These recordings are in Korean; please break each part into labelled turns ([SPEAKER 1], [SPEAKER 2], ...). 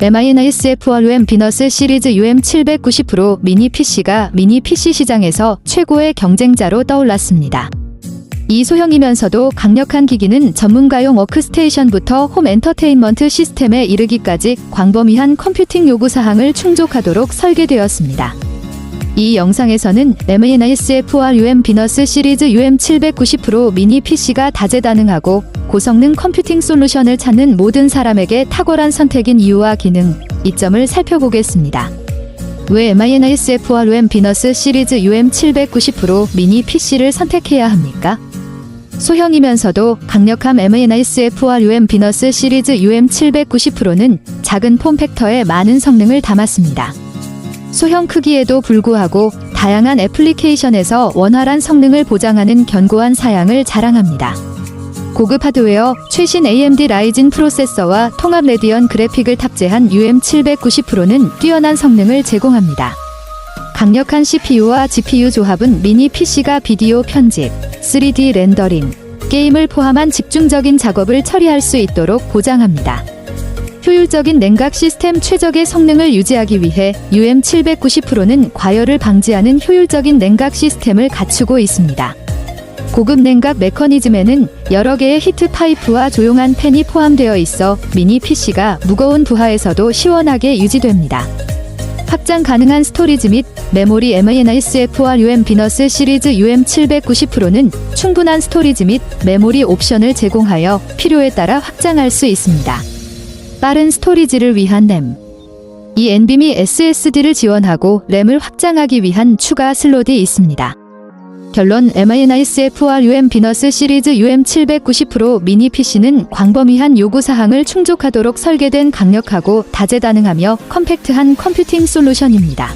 [SPEAKER 1] MINISFRUM 비너스 시리즈 UM790 프로 미니 PC가 미니 PC 시장에서 최고의 경쟁자로 떠올랐습니다. 이 소형이면서도 강력한 기기는 전문가용 워크스테이션부터 홈 엔터테인먼트 시스템에 이르기까지 광범위한 컴퓨팅 요구 사항을 충족하도록 설계되었습니다. 이 영상에서는 MNISFRUM 비너스 시리즈 UM790 프로 미니 PC가 다재다능하고 고성능 컴퓨팅 솔루션을 찾는 모든 사람에게 탁월한 선택인 이유와 기능, 이점을 살펴보겠습니다. 왜 MINISFRUM 비너스 시리즈 UM790 프로 미니 PC를 선택해야 합니까? 소형이면서도 강력한 MNISFRUM 비너스 시리즈 UM790 프로는 작은 폼 팩터에 많은 성능을 담았습니다. 소형 크기에도 불구하고 다양한 애플리케이션에서 원활한 성능을 보장하는 견고한 사양을 자랑합니다. 고급 하드웨어, 최신 AMD 라이진 프로세서와 통합 레디언 그래픽을 탑재한 UM790 프로는 뛰어난 성능을 제공합니다. 강력한 CPU와 GPU 조합은 미니 PC가 비디오 편집, 3D 렌더링, 게임을 포함한 집중적인 작업을 처리할 수 있도록 보장합니다. 효율적인 냉각 시스템 최적의 성능을 유지하기 위해 UM790 프로는 과열을 방지하는 효율적인 냉각 시스템을 갖추고 있습니다. 고급 냉각 메커니즘에는 여러 개의 히트 파이프와 조용한 팬이 포함되어 있어 미니 PC가 무거운 부하에서도 시원하게 유지됩니다. 확장 가능한 스토리지 및 메모리 MINISFRUM 비너스 시리즈 UM790 프로는 충분한 스토리지 및 메모리 옵션을 제공하여 필요에 따라 확장할 수 있습니다. 빠른 스토리지를 위한 램. 이 NVMe SSD를 지원하고 램을 확장하기 위한 추가 슬롯이 있습니다. 결론 MINISFRUM 비너스 시리즈 UM790 프로 미니 PC는 광범위한 요구 사항을 충족하도록 설계된 강력하고 다재다능하며 컴팩트한 컴퓨팅 솔루션입니다.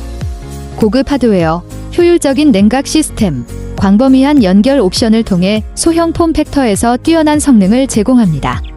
[SPEAKER 1] 고급 하드웨어, 효율적인 냉각 시스템, 광범위한 연결 옵션을 통해 소형 폼 팩터에서 뛰어난 성능을 제공합니다.